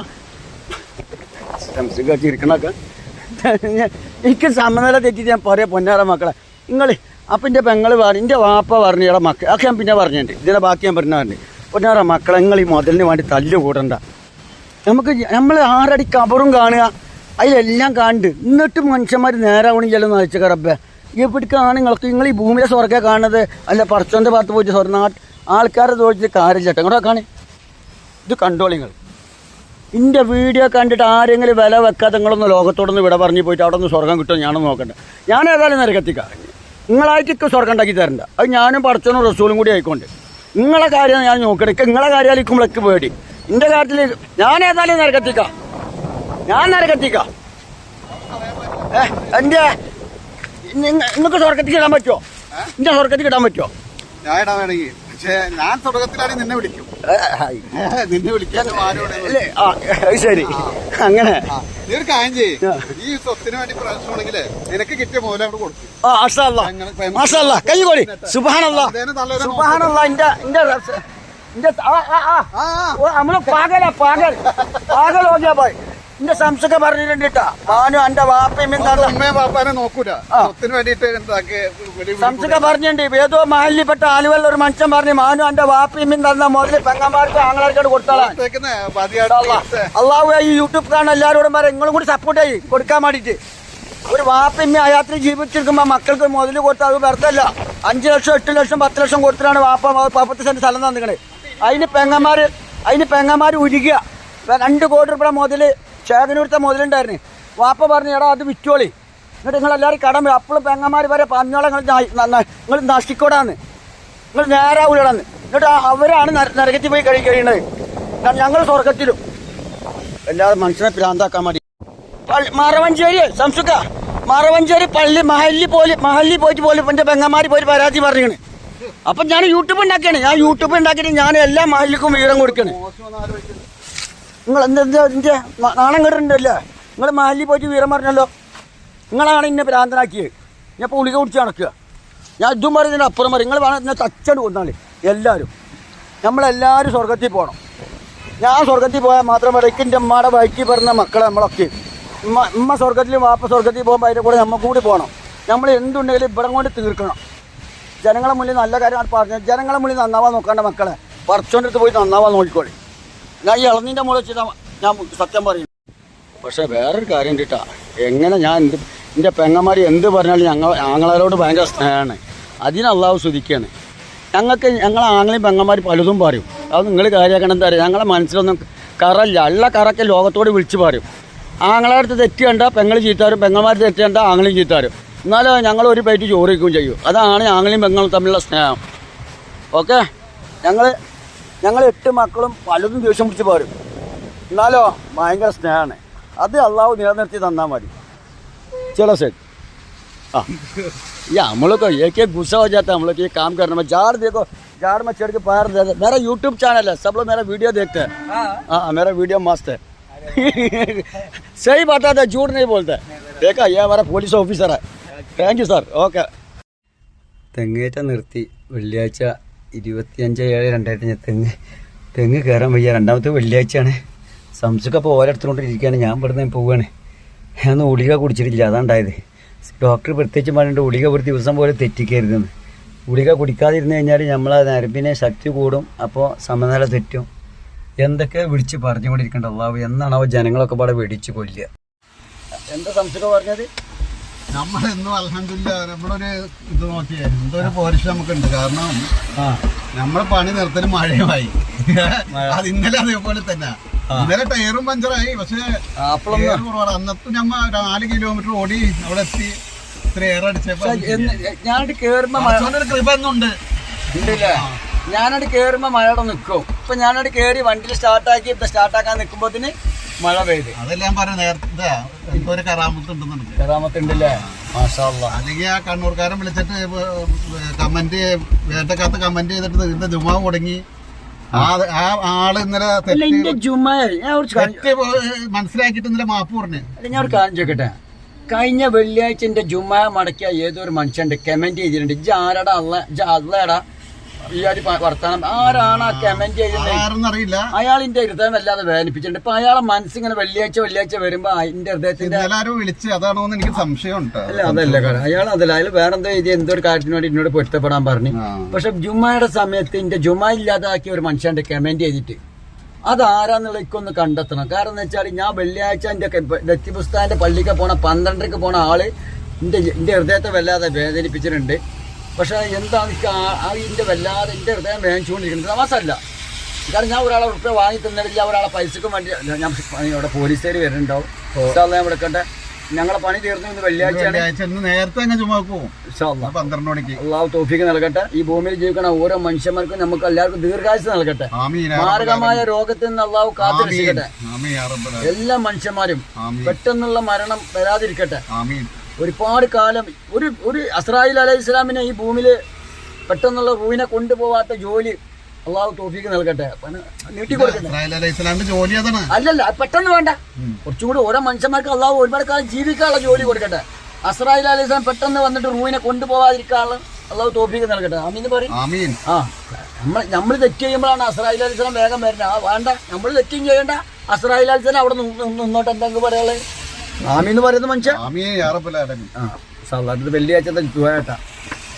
എനിക്ക് സമനില തെറ്റിട്ട് ഞാൻ പറയാ പൊന്നാറ മക്കളെ. നിങ്ങൾ അപ്പം എന്റെ പെങ്ങൾ പറഞ്ഞു എന്റെ വാപ്പ പറഞ്ഞു ഇവിടെ മക്കൾ ഒക്കെ ഞാൻ പിന്നെ പറഞ്ഞിട്ടുണ്ട്. ഇതിന്റെ ബാക്കി ഞാൻ പറഞ്ഞു പറഞ്ഞു. പൊന്നാറ മക്കളെ ഈ മുതലിന് വേണ്ടി തല്ല് കൂടണ്ട നമുക്ക് നമ്മൾ ആറടി കബറും കാണുക. അതിലെല്ലാം കണ്ട് എന്നിട്ടും മനുഷ്യന്മാർ നേരാവണില്ലല്ലോ നയിച്ച റബ്ബെ. എവിടേക്കാണ് നിങ്ങൾക്ക് നിങ്ങൾ ഈ ഭൂമിയിലെ സ്വർഗം കാണുന്നത്. അല്ല പറച്ചോന്റെ ഭാഗത്ത് പോയിട്ട് സ്വർണ ആൾക്കാരെ തോന്നിച്ച് കാര്യം കേട്ടോ. ഇങ്ങോട്ട് കാണി ഇത് കണ്ടോളി നിങ്ങൾ. എന്റെ വീഡിയോ കണ്ടിട്ട് ആരെങ്കിലും വില വെക്കാതെ നിങ്ങളൊന്ന് ലോകത്തോടൊന്ന് വിട പറഞ്ഞു പോയിട്ട് അവിടെ നിന്ന് സ്വർഗം കിട്ടുമോ ഞാനൊന്ന് നോക്കണ്ട ഞാൻ ഏതായാലും നരകത്തിക്കാം നിങ്ങളായിട്ടൊക്കെ സ്വർഗം ഉണ്ടാക്കി തരണ്ട. അത് ഞാനും പഠിച്ചോനും റസൂലും കൂടി ആയിക്കൊണ്ട്. നിങ്ങളെ കാര്യം ഞാൻ നോക്കണം ഇക്ക നിങ്ങളെ കാര്യം കാര്യമായിരിക്കുമ്പോഴൊക്കെ പേടി. എന്റെ കാര്യത്തിൽ ഞാൻ ഏതായാലും നരകത്തിക്കാം ഞാൻ നരകത്തിക്കാം ഏ എന്റെ നിങ്ങൾക്ക് സ്വർഗത്തിൽ ഇടാൻ പറ്റുമോ എന്റെ സ്വർഗത്തിൽ ഇടാൻ പറ്റുമോ ഞാൻ ഇടാൻ വേണമെങ്കിൽ. പക്ഷേ ഞാൻ തുടക്കത്തിലാണെങ്കിൽ നിന്നെ വിളിക്കും. നിന്നെ വിളിക്കാൻ അല്ലേ ആ ശരി. അങ്ങനെ. നീ ഒരു കാര്യം ചെയ്യ്. ഈ സ്വത്തിന് വേണ്ടി പ്രശ്നമാണെങ്കിലേ നിനക്ക് കിട്ടിയ മൂലം അവിടെ കൊടുക്കും. ആ മാഷാല്ലാ കൈ കോടി സുബാനല്ലാ ആ ആ ആ. ഓ, നമ്മൾ പാകല പാകൽ പാകൽ ഓക്കെ ബായ് ഇന്റെ സംശയം പറഞ്ഞിട്ടുണ്ട് കേട്ടാ മാനു എന്റെ വാപ്പയും ഉമ്മയും വാപ്പാനെ നോക്കൂല. ആ. സ്വത്തിന് വേണ്ടിട്ട് സംസൊക്കെ പറഞ്ഞിട്ടുണ്ട്. ഏതോ മാലിന്യപ്പെട്ട ആലുവല്ല ഒരു മനുഷ്യൻ പറഞ്ഞു മാനു എന്റെ വാപ്പയും തന്ന മുതൽ പെങ്ങന്മാർക്ക് ആങ്ങളാർക്കോട് കൊടുത്താളാണ് അള്ളാഹു ഈ യൂട്യൂബ് കാണുന്ന എല്ലാവരോടും പറയാം നിങ്ങളും കൂടി സപ്പോർട്ട് ആയി കൊടുക്കാൻ വേണ്ടിയിട്ട്. ഒരു വാപ്പമ്മ അയാത്ര ജീവിച്ചിരിക്കുമ്പോൾ മക്കൾക്ക് മുതൽ കൊടുത്ത് അത് വെറുതല്ല അഞ്ച് ലക്ഷം എട്ട് ലക്ഷം പത്ത് ലക്ഷം കൊടുത്തിട്ടാണ് വാപ്പ പത്ത് സെന്റ് സ്ഥലം തന്നിക്കണേ അതിന് പെങ്ങന്മാര് അതിന് പെങ്ങന്മാര് ഉരുകുക രണ്ട് കോടി രൂപ മുതൽ ശേഖനൂരത്തെ മുതലുണ്ടായിരുന്നു. വാപ്പ പറഞ്ഞു എടാ അത് വിറ്റോളി. എന്നിട്ട് നിങ്ങൾ എല്ലാവരും കടം അപ്പോഴും പെങ്ങന്മാർ വരെ പറഞ്ഞോളെ നിങ്ങൾ നിങ്ങൾ നശിക്കോടാന്ന്. നിങ്ങൾ നേരാവൂലടാന്ന് എന്നിട്ട് അവരാണ് നരകത്തിൽ പോയി കഴി കഴിയുന്നത് ഞങ്ങൾ സ്വർഗത്തിലും എല്ലാവരും മനുഷ്യനെ പ്രാന്താക്കാൻ പള്ളി- മറവഞ്ചേരി സംസുക്ക. മറവഞ്ചേരി പള്ളി മഹല്ലി പോലെ മഹല്ലി പോയിട്ട് പോലും എന്റെ പെങ്ങന്മാര് പോയി പരാതി പറഞ്ഞു അപ്പൊ ഞാൻ യൂട്യൂബ് ഉണ്ടാക്കിയാണ്. ഞാൻ യൂട്യൂബ് ഉണ്ടാക്കിയിട്ട് ഞാൻ എല്ലാ മഹല്ലിക്കും വിവരം കൊടുക്കണ്. നിങ്ങൾ എന്താ എന്റെ നാണം കേട്ടിട്ടുണ്ടല്ലേ നിങ്ങൾ മാലി പോയിട്ട് വീരം പറഞ്ഞല്ലോ. നിങ്ങളാണ് എന്നെ ഭ്രാന്തനാക്കിയത് ഞാൻ ഇപ്പോൾ ഉളിക കുടിച്ച് നടക്കുക. ഞാൻ ഇതും പറയുന്നതിന് അപ്പുറം പറയും. നിങ്ങൾ വേണം എന്നെ തച്ചണ്ട് കൊന്നാളി എല്ലാവരും നമ്മളെല്ലാവരും സ്വർഗത്തിൽ പോകണം ഞാൻ സ്വർഗത്തിൽ പോയാൽ മാത്രം എനിക്ക് എന്റെ അമ്മയുടെ വയറ്റിൽ പറഞ്ഞ മക്കളെ നമ്മളൊക്കെ. ഉമ്മ ഉമ്മ സ്വർഗത്തിൽ വാപ്പ സ്വർഗത്തിൽ പോകുമ്പോൾ അതിന്റെ കൂടെ നമ്മൾ കൂടി പോകണം നമ്മൾ എന്തുണ്ടെങ്കിലും ഇവിടെ കൊണ്ട് തീർക്കണം. ജനങ്ങളെ മുന്നിൽ നല്ല കാര്യമാണ് പറഞ്ഞത് ജനങ്ങളെ മുന്നിൽ നന്നാവാൻ നോക്കേണ്ട മക്കളെ. പറച്ചോന്റെ അടുത്ത് പോയി നന്നാവാൻ നോക്കിക്കോളി. ഞാൻ ഈ ഇളനീന്റെ മുകളിൽ വെച്ചിട്ട് ഞാൻ സത്യം പറയും. പക്ഷേ വേറൊരു കാര്യം കിട്ടാ. എങ്ങനെ ഞാൻ എന്ത് എന്റെ പെങ്ങന്മാർ എന്ത് പറഞ്ഞാലും ഞങ്ങൾ ആങ്ങളാരോട് ഭയങ്കര സ്നേഹമാണ്. അതിനല്ലാവ് സ്തുതിക്കുകയാണ് ഞങ്ങൾക്ക് ഞങ്ങൾ ആങ്ങളെയും പെങ്ങന്മാർ പലതും പറയും. അത് നിങ്ങൾ കാര്യമാക്കണം എന്താ പറയുക ഞങ്ങളെ മനസ്സിലൊന്നും കറല്ല. ഉള്ള കറക്കെ ലോകത്തോട് വിളിച്ച് പറയും. ആങ്ങളടുത്ത് തെറ്റ് കണ്ട പെങ്ങൾ ചീത്താരും പെങ്ങന്മാർ തെറ്റ് കണ്ട ആങ്ങളെയും ചീത്താരും എന്നാലും ഞങ്ങൾ ഒരു പ്ലേറ്റ് ചോറ് വയ്ക്കുകയും ചെയ്യും. അതാണ് ആങ്ങളെയും പെങ്ങളും തമ്മിലുള്ള സ്നേഹം. ഓക്കെ? ഞങ്ങൾ ഞങ്ങൾ എട്ട് മക്കളും പലതും ദേഷ്യം പിടിച്ച് പോരും എന്നാലോ ഭയങ്കര സ്നേഹമാണ് അത് അള്ളാഹു നിലനിർത്തി തന്നാൽ മതി चलो सेठ हाँ या हम लोग को एक एक गुस्सा हो जाता है हम लोग ये काम करने में झाड़ देखो झाड़ में चढ़ के पैर दे दे- मेरा यूट्यूब चैनल है सब लोग मेरा वीडियो देखते हैं हाँ मेरा वीडियो मस्त है सही बताता है झूठ नहीं बोलता है देखा ये हमारा पुलिस ऑफिसर है थैंक यू सर ओके തെങ്ങേറ്റ നിർത്തി വെള്ളിയാഴ്ച ഇരുപത്തിയഞ്ച് ഏഴ് രണ്ടായിരത്തി അഞ്ച്. തെങ്ങ് തെങ്ങ് കയറാൻ വയ്യ. രണ്ടാമത്തെ വെള്ളിയാഴ്ചയാണ്. സംസുഖപ്പോൾ ഓരോരുത്തരോണ്ടിരിക്കുകയാണ് ഞാൻ ഇവിടുന്ന് പോവുകയാണ് ഞാൻ ഉളിക കുടിച്ചിട്ടില്ല. അതാണ്ടായത് ഡോക്ടർ പ്രത്യേകിച്ച് പറഞ്ഞിട്ട് ഉളിക ഒരു ദിവസം പോലെ തെറ്റിക്കരുതെന്ന്. ഉളിക കുടിക്കാതിരുന്ന് കഴിഞ്ഞാൽ നമ്മളെ നരമ്പിനെ ശക്തി കൂടും. അപ്പോൾ സമനില തെറ്റും. എന്തൊക്കെ വിളിച്ച് പറഞ്ഞുകൊണ്ടിരിക്കേണ്ട അള്ളാവ് എന്നാണ് ജനങ്ങളൊക്കെ പാടെ വെടിച്ച് കൊല്ലുക. എന്താ സംശയം പറഞ്ഞത്? നമ്മളെന്നും അലഹമില്ല നമ്മളൊരു ഇത് ഒരു പോരിഷ നമുക്കുണ്ട്. കാരണം ആ. നമ്മളെ പണി നിർത്തൽ മഴയുമായി. അത് ഇന്നലെ അതേപോലെ തന്നെ. ഇന്നലെ ടയറും പഞ്ചറായി. പക്ഷേ അന്നത്തെ നമ്മ നാല് കിലോമീറ്റർ ഓടി അവിടെ എത്തി. ഇത്ര എയർ അടിച്ചപ്പോ ഞാനത് കേറുമ്പോ കൃപ എന്നുണ്ട്. ഞാനത് കേറുമ്പോ മഴയുടെ നിൽക്കും ഇപ്പൊ ഞാനവിടെ കേറി വണ്ടിയിൽ സ്റ്റാർട്ടാക്കി സ്റ്റാർട്ടാക്കാൻ നിൽക്കുമ്പോത്തിന് മഴ പെയ്ത്. അതെല്ലാം പറഞ്ഞു നേരത്തെ ഇപ്പൊ ഒരു കറാമത്ത് ഉണ്ടെന്നുണ്ട് കറാമത്ത് ഉണ്ടല്ലേ? അല്ലെങ്കിൽ ആ കണ്ണൂർക്കാരൻ വിളിച്ചിട്ട് കമന്റ് വേട്ടക്കാത്ത കമന്റ് ചെയ്തിട്ട് ഇതിന്റെ ജുമാ മുടങ്ങി. ആ ആ ആൾ ഇന്നലെ മനസ്സിലാക്കിട്ട് തെറ്റ് ഞാൻ ഒരു ഇന്നലെ മാപ്പ് പറഞ്ഞു. ഞാൻ ഒരു കാര്യം ചോദിക്കട്ടെ? കഴിഞ്ഞ വെള്ളിയാഴ്ച എന്റെ ജുമ മടക്കിയ ഏതൊരു മനുഷ്യണ്ട് കമന്റ് ചെയ്തിട്ടുണ്ട്. ജാരടാ ആരടാ അല്ല അല്ലടാ ഈ ഒരു പ- വർത്താനം. ആരാണ് ആ കമന്റ് ചെയ്യുന്നത് ആരെന്നറിയില്ല അയാളിന്റെ ഹൃദയം വല്ലാതെ വേദനിപ്പിച്ചിട്ടുണ്ട്. ഇപ്പൊ അയാളെ മനസ്സിങ്ങനെ വെള്ളിയാഴ്ച വെള്ളിയാഴ്ച വരുമ്പോ എന്റെ ഹൃദയത്തിന്റെ വിളിച്ച് അതാണോ എനിക്ക് സംശയമുണ്ട്. അല്ല അതല്ല കാരണം അയാൾ അതല്ല. അയാൾ വേറെന്തോ എന്തോ എന്തൊരു എന്തോ ഒരു കാര്യത്തിന് വേണ്ടി എന്നോട് പൊരുത്തപ്പെടാൻ പറഞ്ഞു. പക്ഷെ ജുമ്മയുടെ സമയത്ത് എന്റെ ജുമ ഇല്ലാതാക്കിയ ഒരു മനുഷ്യന്റെ കമന്റ് ചെയ്തിട്ട് അതാരാന്നുള്ള എനിക്കൊന്ന് കണ്ടെത്തണം. കാരണം എന്ന് വെച്ചാൽ ഞാൻ വെള്ളിയാഴ്ച എന്റെ ദത്തിപുസ്താന്റെ പള്ളിക്ക് പോണ പന്ത്രണ്ടരക്ക് പോണ ആൾ എന്റെ എന്റെ ഹൃദയത്തെ വല്ലാതെ വേദനിപ്പിച്ചിട്ടുണ്ട്. പക്ഷെ എന്താണ് എനിക്ക് ഇതിന്റെ വല്ലാതെ എന്റെ ഹൃദയം വേണിച്ചുകൊണ്ടിരിക്കുന്നത് തമാസല്ല കാരണം ഞാൻ ഒരാളെ ഉറുപ്പ വാങ്ങി തന്നിട്ടില്ല ഒരാളെ പൈസക്ക് വേണ്ടി ഞാൻ ഇവിടെ പോലീസുകാർ വരുന്നുണ്ടാവും. ഞാൻ വിളിക്കട്ടെ ഞങ്ങളെ പണി തീർന്നു വെള്ളിയാഴ്ച നേരത്തെ. പന്ത്രണ്ട് മണിക്ക്. അള്ളാഹു തോഫിക്ക് നൽകട്ടെ. ഈ ഭൂമിയിൽ ജീവിക്കുന്ന ഓരോ മനുഷ്യന്മാർക്കും നമുക്ക് എല്ലാവർക്കും ദീർഘായുസ് നൽകട്ടെ. മാരകമായ രോഗത്തിൽ നിന്ന് അള്ളാഹു കാത്തിരിക്കട്ടെ എല്ലാ മനുഷ്യന്മാരും പെട്ടെന്നുള്ള മരണം വരാതിരിക്കട്ടെ. ഒരുപാട് കാലം ഒരു ഒരു അസ്രായിൽ അലൈഹി ഇസ്ലാമിനെ ഈ ഭൂമിയിൽ പെട്ടെന്നുള്ള റൂവിനെ കൊണ്ടുപോവാത്ത ജോലി അള്ളാഹു തോഫിക്ക് നൽകട്ടെ. നീട്ടി കൊടുക്കട്ടെ അലൈഹി അല്ലല്ല പെട്ടെന്ന് വേണ്ട. കുറച്ചുകൂടി ഓരോ മനുഷ്യന്മാർക്ക് അള്ളാഹു ഒരുപാട് കാലം ജീവിക്കാനുള്ള ജോലി കൊടുക്കട്ടെ. അസ്രായിൽ അലൈഹി ഇസ്ലാം പെട്ടെന്ന് വന്നിട്ട് റൂവിനെ കൊണ്ടുപോകാതിരിക്കാനുള്ള അള്ളാഹു തോഫിക്ക് നൽകട്ടെ. അമീന്ന് പറയും. ആ നമ്മൾ നമ്മൾ തെറ്റ് ചെയ്യുമ്പോഴാണ് അസ്രായിൽ അലിസ്ലാം വേഗം വരുന്നത്. ആ വേണ്ട. നമ്മൾ തെറ്റും ചെയ്യണ്ട. അസ്രായിൽ അലിസ്ലാം അവിടെ നിന്ന് നിന്ന് നിന്നോട്ട്. എന്തെങ്കിലും പറയാനുള്ളത്? ആമീന്ന് പറയുന്ന മനുഷ്യ? സാധാരണ വെള്ളിയാഴ്ച തുവാട്ടാ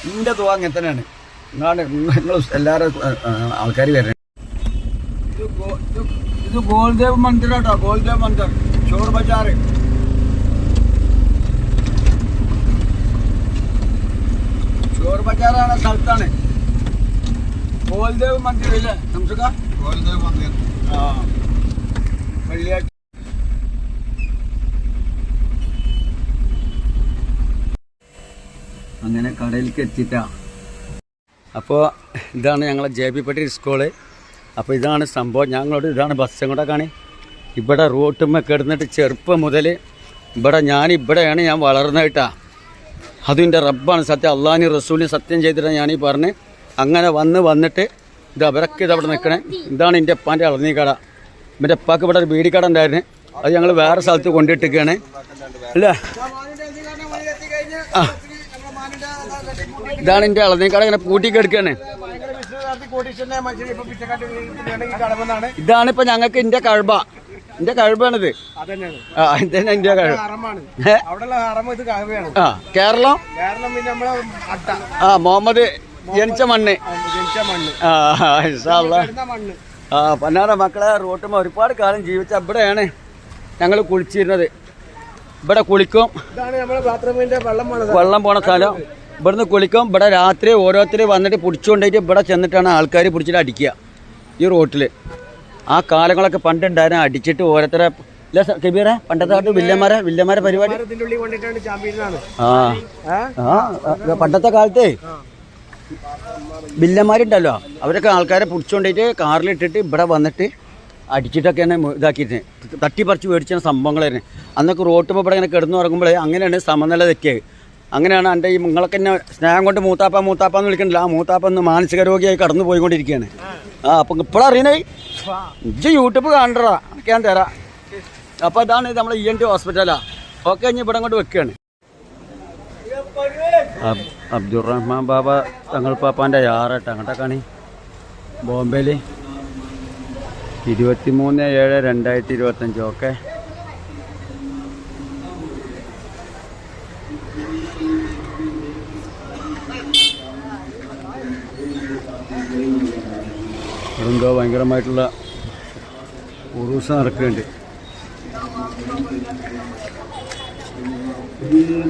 നിന്റെ തുവ അങ്ങനെ തന്നെയാണ്. നിങ്ങളാണ് നിങ്ങൾ എല്ലാവരും ആൾക്കാർ വരണേ. ഇത് ഗോൾദേവ് മന്ദിർ കേട്ടോ ഗോൾദേവ് മന്ദിർ ചോർ ബജാറ്. ചോർ ബജാറാണ് സ്ഥലത്താണ്. ഗോൾദേവ് മന്ദിർ ഇല്ലേ? നമുക്ക് ആ. വെള്ളിയാഴ്ച അങ്ങനെ കടയിലേക്ക് എത്തിയിട്ടാ. അപ്പോൾ ഇതാണ് ഞങ്ങളെ ജെ പി പട്ടി സ്കൂൾ. അപ്പോൾ ഇതാണ് സംഭവം. ഞങ്ങളോട് ഇതാണ് ബസ് കൂടെ കാണി ഇവിടെ റോട്ടുമ്മ കിടന്നിട്ട് ചെറുപ്പം മുതൽ ഇവിടെ ഞാൻ ഇവിടെയാണ് ഞാൻ വളർന്നിട്ടാ അതും എന്റെ റബ്ബാണ് സത്യം. അള്ളാഹിനി റസൂലിന് സത്യം ചെയ്തിട്ടാണ് ഞാനീ പറഞ്ഞ് അങ്ങനെ വന്ന് വന്നിട്ട് ഇത് അവരൊക്കെ ഇത് അവിടെ നിൽക്കണേ. ഇതാണ് എന്റെ ഉപ്പാന്റെ ഇളനീ കട. എന്റെ ഉപ്പാക്ക് ഇവിടെ ഒരു ബീഡിക്കട ഉണ്ടായിരുന്നു. അത് ഞങ്ങൾ വേറെ സ്ഥലത്ത് കൊണ്ടിട്ടിരിക്കുകയാണ് അല്ലേ? ഇതാണ് എന്റെ അളനേക്കാട് ഇങ്ങനെ പൂട്ടി കിടക്കുകയാണ് ഇതാണ് ഇപ്പൊ ഞങ്ങൾക്ക് എന്റെ കഴബ. എന്റെ കഴിവാണിത് ആ ഇതന്നെ എന്റെ കാവ്യാണ് ആ കേരളം? ആ മുഹമ്മദ് ജനിച്ച മണ്ണ്. ആ പന്നാറ മക്കളെ റോട്ടുമ്പോൾ ഒരുപാട് കാലം ജീവിച്ച ഇവിടെയാണ് ഞങ്ങൾ കുളിച്ചിരുന്നത്. ഇവിടെ കുളിക്കും. വെള്ളം പോണ സ്ഥലം. ഇവിടുന്ന് കുളിക്കും. ഇവിടെ രാത്രി ഓരോരുത്തർ വന്നിട്ട് പിടിച്ചുകൊണ്ടിട്ട് ഇവിടെ ചെന്നിട്ടാണ് ആൾക്കാർ പിടിച്ചിട്ട് അടിക്കുക. ഈ റോട്ടിൽ ആ കാലങ്ങളൊക്കെ പണ്ടുണ്ടായിരുന്നു അടിച്ചിട്ട് ഓരോരുത്തരെ ഇല്ല കബീറെ പണ്ടത്തെ കാലത്ത് വില്ലന്മാരെ വില്ലന്മാരെ പരിപാടി? ആ. പണ്ടത്തെ കാലത്തെ വില്ലന്മാരുണ്ടല്ലോ. അവരൊക്കെ ആൾക്കാരെ പിടിച്ചുകൊണ്ടിട്ട് കാറിലിട്ടിട്ട് ഇവിടെ വന്നിട്ട് അടിച്ചിട്ടൊക്കെയാണ് ഇതാക്കിയിരുന്നത് തട്ടിപ്പറിച്ച് മേടിച്ച സംഭവങ്ങളായിരുന്നു. അന്നൊക്കെ റോട്ടുമ്പോൾ ഇവിടെ ഇങ്ങനെ കിടന്നു ഇറങ്ങുമ്പോഴേ അങ്ങനെയാണ് സമനില തെറ്റിയത്. അങ്ങനെയാണ് എന്റെ ഈ നിങ്ങളൊക്കെ എന്നെ സ്നേഹം കൊണ്ട് മൂത്താപ്പ മൂത്താപ്പ എന്ന് വിളിക്കണില്ല ആ മൂത്താപ്പ എന്ന് മാനസിക രോഗിയായി കടന്നു പോയിക്കൊണ്ടിരിക്കുകയാണ്. ആ അപ്പം ഇപ്പോഴറിയണേ ഇജ്ജ് യൂട്യൂബ് കാണണ്ടാ ഞാൻ തരാം. അപ്പോൾ അതാണ് ഇത് നമ്മളെ ഇ എൻ ടി ഹോസ്പിറ്റലാ. ഓക്കെ ഇനി ഇവിടെ കൊണ്ട് വെക്കുകയാണ്. അബ്ദുറഹ്മാൻ ബാബ തങ്ങൾ പാപ്പാന്റെ യാറട്ട് അങ്ങോട്ടെ കാണി ബോംബെയിൽ ഇരുപത്തിമൂന്ന് ഏഴ് രണ്ടായിരത്തി ഇരുപത്തഞ്ച് ഓക്കെ. എന്തോ ഭയങ്കരമായിട്ടുള്ള ഉറൂസ നടക്കുന്നുണ്ട് ഉള്ളൂർ